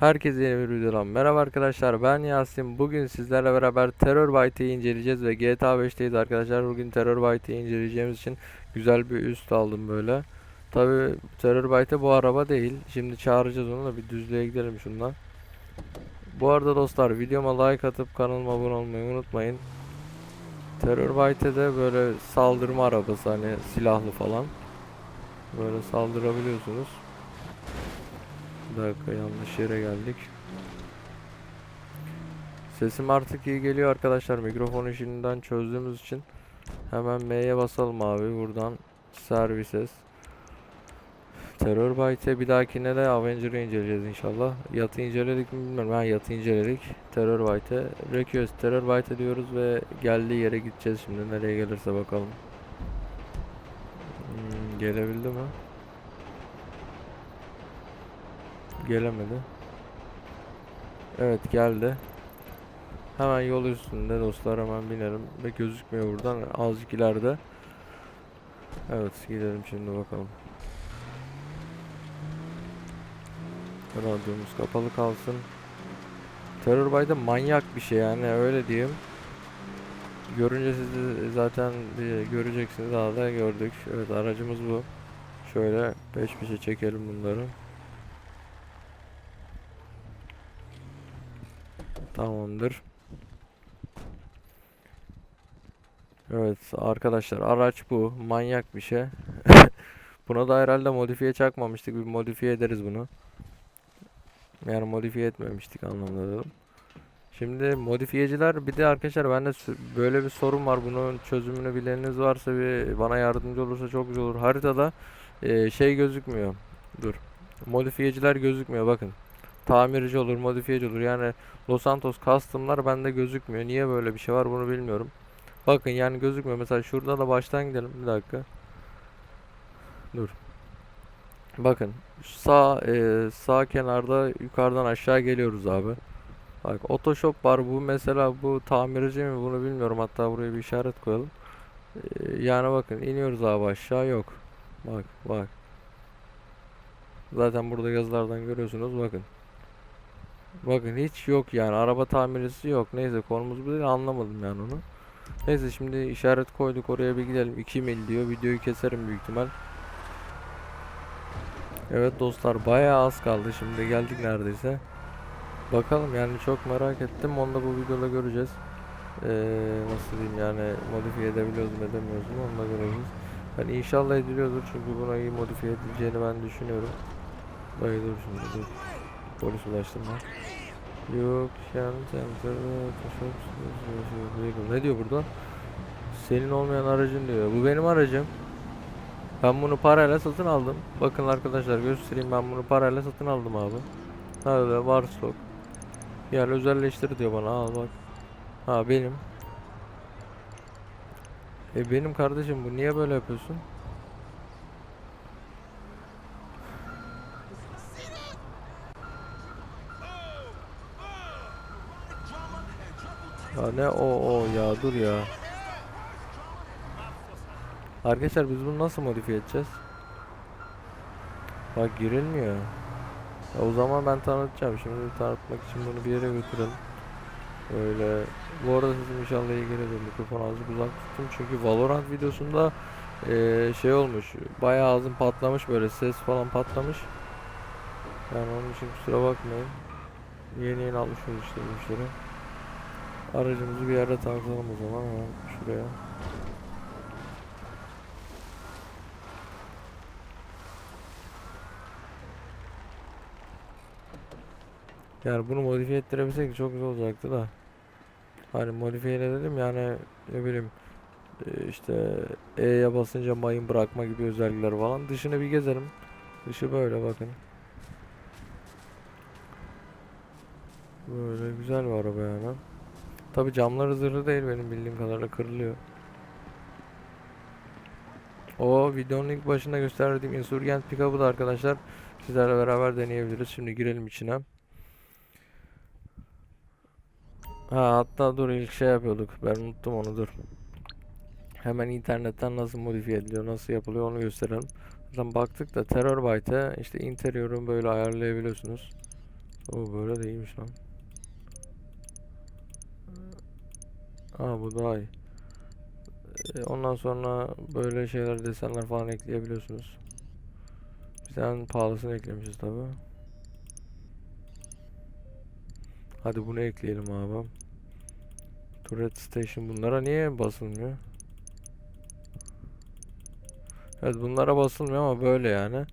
Herkese yeni bir videodan merhaba arkadaşlar ben Yasin. Bugün sizlerle beraber Terror Byte'ı inceleyeceğiz ve GTA 5'teyiz arkadaşlar. Bugün Terror Byte'ı inceleyeceğimiz için güzel bir üst aldım böyle. Tabi Terror Byte bu araba değil. Şimdi çağıracağız onu da bir düzlüğe gidelim şundan. Bu arada dostlar videoma like atıp kanalıma abone olmayı unutmayın. Terror Byte de böyle saldırma arabası hani silahlı falan. Böyle saldırabiliyorsunuz bir dakika yanlış yere geldik. Sesim artık iyi geliyor arkadaşlar. Mikrofon işinden çözdüğümüz için hemen M'ye basalım abi buradan servises. Terror Byte'e bir dahakine de Avenger'ı inceleyeceğiz inşallah. Yatı inceledik mi bilmiyorum. Ha yatı inceledik. Terror Byte'e. Request Terror Byte'e diyoruz ve geldiği yere gideceğiz şimdi. Nereye gelirse bakalım. Hmm, gelebildi mi? Gelemedi. Evet geldi. Hemen yol üstünde dostlar hemen binelim ve gözükmüyor buradan azıcık ileride. Evet gidelim şimdi bakalım. Radyomuz kapalı kalsın. Terror By'da manyak bir şey yani öyle diyeyim. Görünce siz de zaten göreceksiniz daha da gördük. Evet aracımız bu. Şöyle peş peşe çekelim bunları. Tamamdır. Evet arkadaşlar araç bu. Manyak bir şey. Buna da herhalde modifiye çakmamıştık. Bir modifiye ederiz bunu. Yani modifiye etmemiştik anlamda dedim. Şimdi modifiyeciler bir de arkadaşlar bende böyle bir sorun var. Bunun çözümünü bileniniz varsa bir bana yardımcı olursa çok güzel olur. Haritada e, şey gözükmüyor. Dur. Modifiyeciler gözükmüyor bakın. Tamirci olur, modifiyeci olur. Yani Los Santos Custom'lar bende gözükmüyor. Niye böyle bir şey var bunu bilmiyorum. Bakın yani gözükmüyor. Mesela şurada da baştan gidelim. Bir dakika. Dur. Bakın sağ e, sağ kenarda yukarıdan aşağı geliyoruz abi. Bak Otoshop var bu mesela bu tamirci mi bunu bilmiyorum. Hatta buraya bir işaret koyalım. E, yani bakın iniyoruz abi aşağı yok. Bak bak. Zaten burada yazılardan görüyorsunuz bakın. Bakın hiç yok yani araba tamircisi yok. Neyse konumuz bu değil anlamadım yani onu. Neyse şimdi işaret koyduk oraya bir gidelim. 2 mil diyor. Videoyu keserim büyük ihtimal. Evet dostlar bayağı az kaldı. Şimdi geldik neredeyse. Bakalım yani çok merak ettim. Onu da bu videoda göreceğiz. Ee, nasıl diyeyim yani modifiye edebiliyoruz mu edemiyoruz mu onu da göreceğiz. Yani inşallah ediliyordur çünkü buna iyi modifiye edileceğini ben düşünüyorum. Dayı dur şimdi dur. Polis ulaştırma. Yok yani center Ne diyor burada? Senin olmayan aracın diyor. Bu benim aracım. Ben bunu parayla satın aldım. Bakın arkadaşlar göstereyim ben bunu parayla satın aldım abi. Nerede var stok. Yani özelleştir diyor bana al bak. Ha benim. E benim kardeşim bu niye böyle yapıyorsun? Ya ne o o ya dur ya. Arkadaşlar biz bunu nasıl modifiye edeceğiz? Bak girilmiyor. Ya o zaman ben tanıtacağım. Şimdi tanıtmak için bunu bir yere götürelim. Öyle. Bu arada sesim inşallah iyi geliyor. Mikrofon azıcık uzak tuttum. Çünkü Valorant videosunda eee, şey olmuş. Bayağı ağzım patlamış böyle ses falan patlamış. Yani onun için kusura bakmayın. Yeni yeni alışıyoruz işte bu işlere. Aracımızı bir yerde tanıtalım o zaman hemen şuraya. Yani bunu modifiye ettirebilsek çok güzel olacaktı da. Hani modifiye dedim yani ne bileyim e, işte E'ye basınca mayın bırakma gibi özellikler falan. Dışını bir gezelim. Dışı böyle bakın. Böyle güzel bir araba yani. Tabi camları zırhlı değil benim bildiğim kadarıyla kırılıyor. O videonun ilk başında gösterdiğim Insurgent pickup'ı da arkadaşlar sizlerle beraber deneyebiliriz. Şimdi girelim içine. Ha hatta dur ilk şey yapıyorduk. Ben unuttum onu dur. Hemen internetten nasıl modifiye ediliyor, nasıl yapılıyor onu gösterelim. Zaten baktık da Terror Byte'e işte interior'un böyle ayarlayabiliyorsunuz. O böyle de iyiymiş lan. Aa bu daha iyi. E, Ondan sonra böyle şeyler desenler falan ekleyebiliyorsunuz. Bir tane pahalısını eklemişiz tabi. Hadi bunu ekleyelim abi. Turret Station bunlara niye basılmıyor? Evet bunlara basılmıyor ama böyle yani.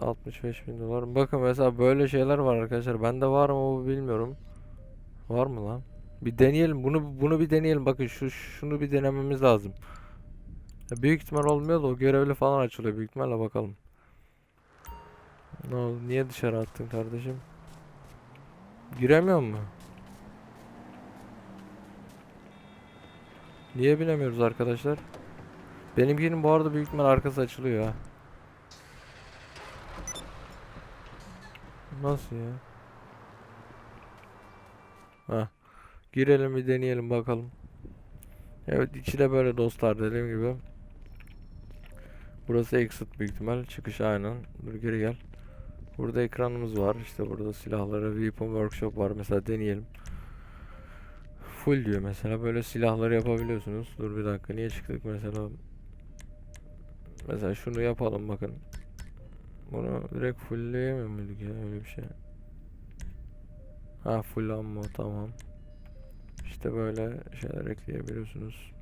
65 bin dolar. Bakın mesela böyle şeyler var arkadaşlar. Bende var mı o bilmiyorum. Var mı lan? Bir deneyelim. Bunu bunu bir deneyelim. Bakın şu şunu bir denememiz lazım. Ya büyük ihtimal olmuyor da o görevli falan açılıyor büyük ihtimalle bakalım. Ne oldu? Niye dışarı attın kardeşim? Giremiyor mu? Niye binemiyoruz arkadaşlar? Benimkinin bu arada büyük ihtimal arkası açılıyor ha. Nasıl ya? Girelim bir deneyelim bakalım. Evet içi de böyle dostlar dediğim gibi. Burası exit büyük ihtimal. Çıkış aynen. Dur geri gel. Burada ekranımız var. İşte burada silahları, weapon workshop var. Mesela deneyelim. Full diyor mesela. Böyle silahları yapabiliyorsunuz. Dur bir dakika. Niye çıktık mesela? Mesela şunu yapalım bakın. Bunu direkt fullleyemiyor muyduk ya öyle bir şey. Ha full ammo tamam. İşte böyle şeyler ekleyebiliyorsunuz.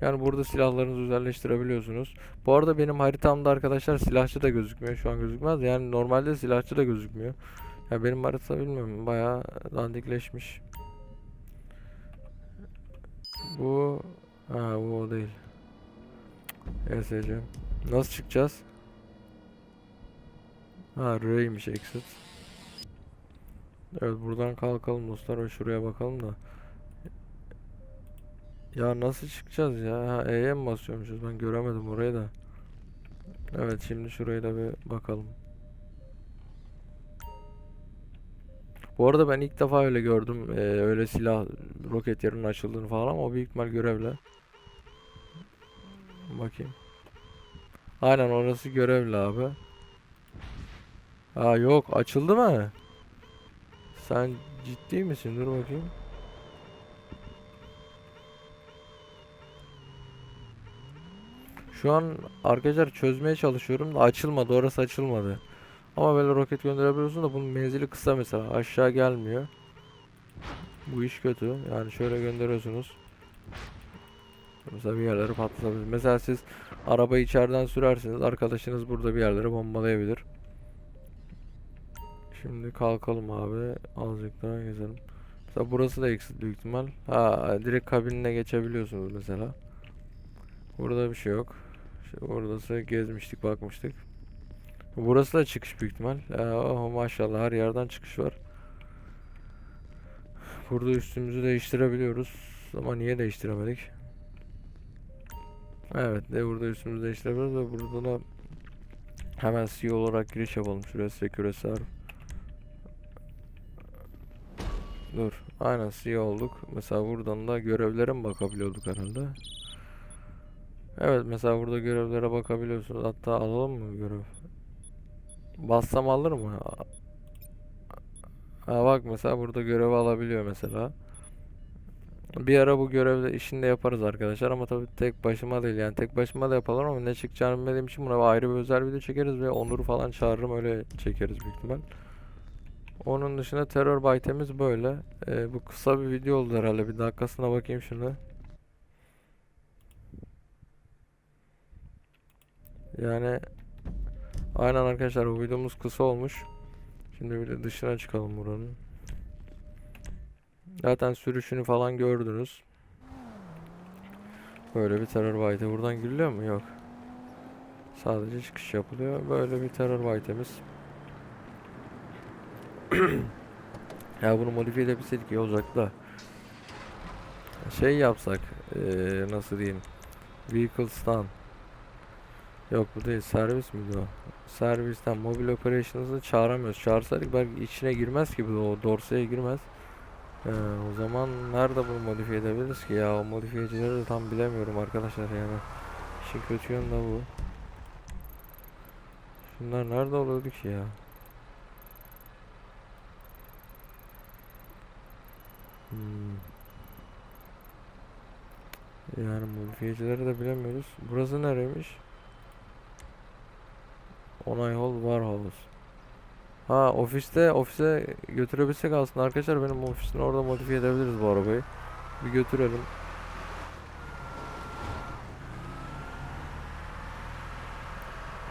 Yani burada silahlarınızı özelleştirebiliyorsunuz. Bu arada benim haritamda arkadaşlar silahçı da gözükmüyor. Şu an gözükmez. Yani normalde silahçı da gözükmüyor. Ya benim harita bilmiyorum bayağı dandikleşmiş. Bu ha bu o değil. ESC. Nasıl çıkacağız? Ha R'ymiş exit. Evet buradan kalkalım dostlar şuraya bakalım da. Ya nasıl çıkacağız ya? Ha E'ye mi basıyormuşuz? Ben göremedim orayı da. Evet şimdi şuraya da bir bakalım. Bu arada ben ilk defa öyle gördüm. Ee, öyle silah roket yerinin açıldığını falan ama o büyük ihtimal görevle. Bakayım. Aynen orası görevli abi. Aa yok açıldı mı? Sen ciddi misin? Dur bakayım. Şu an arkadaşlar çözmeye çalışıyorum da açılmadı. Orası açılmadı. Ama böyle roket gönderebiliyorsun da bunun menzili kısa mesela. Aşağı gelmiyor. Bu iş kötü. Yani şöyle gönderiyorsunuz. Mesela bir yerleri patlatabilir. Mesela siz arabayı içeriden sürersiniz. Arkadaşınız burada bir yerleri bombalayabilir. Şimdi kalkalım abi. Azıcık daha gezelim. Mesela burası da exit büyük ihtimal. Ha direkt kabinine geçebiliyorsunuz mesela. Burada bir şey yok. İşte orası gezmiştik bakmıştık. Burası da çıkış büyük ihtimal. Aa, oh, maşallah her yerden çıkış var. Burada üstümüzü değiştirebiliyoruz. Ama niye değiştiremedik? Evet de burada üstümüzü değiştirebiliyoruz ve burada da hemen CEO olarak giriş yapalım. Şuraya secure serve. Dur. Aynen CEO olduk. Mesela buradan da görevlere mi bakabiliyorduk herhalde? Evet mesela burada görevlere bakabiliyorsunuz. Hatta alalım mı görev? Bassam alır mı? Ha bak mesela burada görevi alabiliyor mesela. Bir ara bu görevde işini de yaparız arkadaşlar ama tabii tek başıma değil yani tek başıma da yapalım ama ne çıkacağını bilmediğim için buna ayrı bir özel video çekeriz ve Onur'u falan çağırırım öyle çekeriz büyük ihtimal. Onun dışında terör baytemiz böyle. Ee, bu kısa bir video oldu herhalde. Bir dakikasına bakayım şimdi. Yani aynen arkadaşlar bu videomuz kısa olmuş. Şimdi bir de dışına çıkalım buranın. Zaten sürüşünü falan gördünüz. Böyle bir terör baytı. Buradan giriliyor mu? Yok. Sadece çıkış yapılıyor. Böyle bir terör baytemiz. Ya bunu modifiye edebilseydik iyi olacaktı. Şey yapsak, eee, nasıl diyeyim? Vehicles'tan. Yok bu değil, servis miydi o? Servisten mobil operations'ı çağıramıyoruz. Çağırsaydık belki içine girmez ki bu o dorsaya girmez. Ee, o zaman nerede bunu modifiye edebiliriz ki ya? O modifiyecileri de tam bilemiyorum arkadaşlar yani. İşin kötü yönü de bu. Şunlar nerede oluyordu ki ya? Hmm. Yani modifiyecileri de bilemiyoruz. Burası nereymiş? Onay Hall Warehouse. Ha ofiste ofise götürebilsek aslında arkadaşlar benim ofisin orada modifiye edebiliriz bu arabayı. Bir götürelim.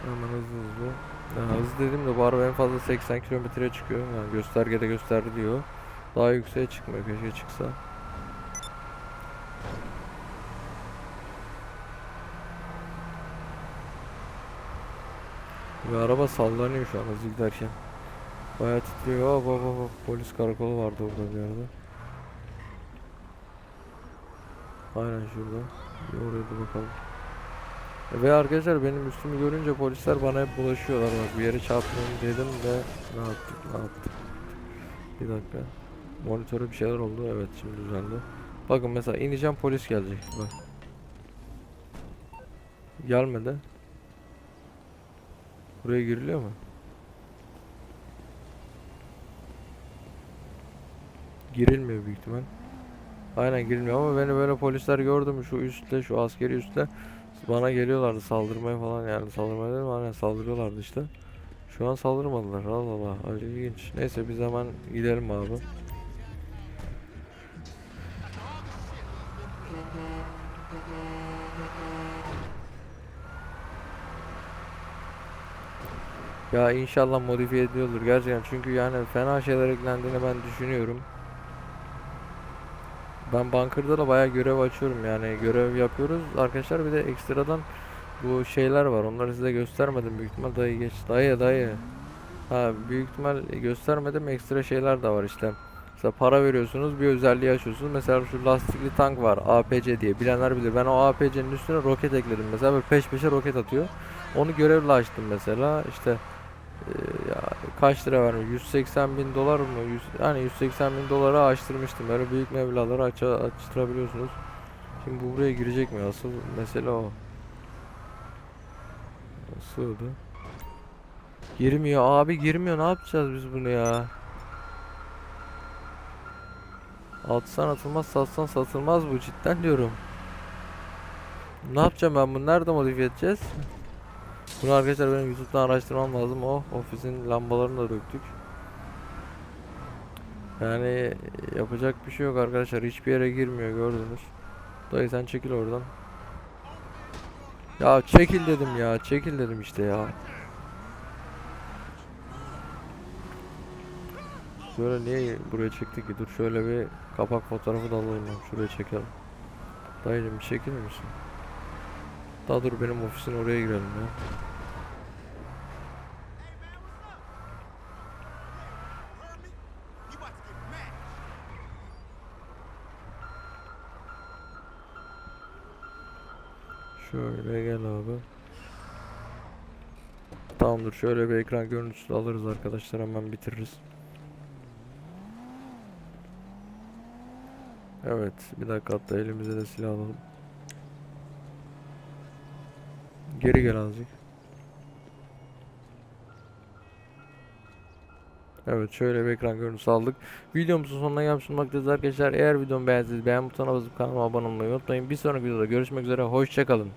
Hemen hızlı hızlı. Ya hızlı dedim de bu araba en fazla 80 kilometreye çıkıyor. Yani göstergede gösterdi diyor. Daha yükseğe çıkmıyor. Keşke çıksa. Ve araba sallanıyor şu an hızlı giderken. Bayağı titriyor. Bak bak bak. Polis karakolu vardı orada bir yerde. Aynen şurada. Bir oraya da bakalım. E, Ve arkadaşlar benim üstümü görünce polisler bana hep bulaşıyorlar. Bak bir yere çarpmayayım dedim de ne yaptık ne yaptık. Bir dakika. Monitöre bir şeyler oldu. Evet şimdi düzeldi. Bakın mesela ineceğim polis gelecek. Bak. Gelmedi. Buraya giriliyor mu? Girilmiyor büyük ihtimal. Aynen girilmiyor ama beni böyle polisler gördüm şu üstte şu askeri üstte bana geliyorlardı saldırmaya falan yani saldırmaya dedim aynen saldırıyorlardı işte. Şu an saldırmadılar Allah Allah acı ilginç. Neyse biz hemen gidelim abi. Ya inşallah modifiye ediyordur gerçekten. Çünkü yani fena şeyler eklendiğini ben düşünüyorum. Ben Bunker'da da bayağı görev açıyorum yani. Görev yapıyoruz. Arkadaşlar bir de ekstradan bu şeyler var. Onları size göstermedim. Büyük ihtimal dayı geç dayı dayı. Ha büyük ihtimal göstermedim. Ekstra şeyler de var işte. Mesela para veriyorsunuz bir özelliği açıyorsunuz. Mesela şu lastikli tank var APC diye. Bilenler bilir. Ben o APC'nin üstüne roket ekledim mesela. Böyle peş peşe roket atıyor. Onu görevle açtım mesela. İşte ya kaç lira vermiş? 180 bin dolar mı? 100, yani 180 bin dolara açtırmıştım. Böyle büyük meblağları aç açtırabiliyorsunuz. Şimdi bu buraya girecek mi? Asıl mesele o. Sığdı. Girmiyor. Abi girmiyor. Ne yapacağız biz bunu ya? Atsan atılmaz satsan satılmaz bu cidden diyorum. Ne yapacağım ben bunu? Nerede modifiye edeceğiz? Bunu arkadaşlar benim YouTube'dan araştırmam lazım. Oh ofisin lambalarını da döktük. Yani yapacak bir şey yok arkadaşlar. Hiçbir yere girmiyor gördünüz. Dayı sen çekil oradan. Ya çekil dedim ya. Çekil dedim işte ya. Şöyle niye buraya çektik ki? Dur şöyle bir kapak fotoğrafı da alayım ben. Şuraya çekelim. Dayıcım bir çekilir misin? Daha dur benim ofisin oraya girelim ya. Şöyle gel abi. Tamamdır şöyle bir ekran görüntüsü alırız arkadaşlar hemen bitiririz. Evet bir dakika hatta elimize de silah alalım. Geri gel azıcık. Evet şöyle bir ekran görüntüsü aldık. Videomuzun sonuna gelmiş bulunmaktayız arkadaşlar. Eğer videomu beğendiyseniz beğen butonuna basıp kanalıma abone olmayı unutmayın. Bir sonraki videoda görüşmek üzere. Hoşçakalın.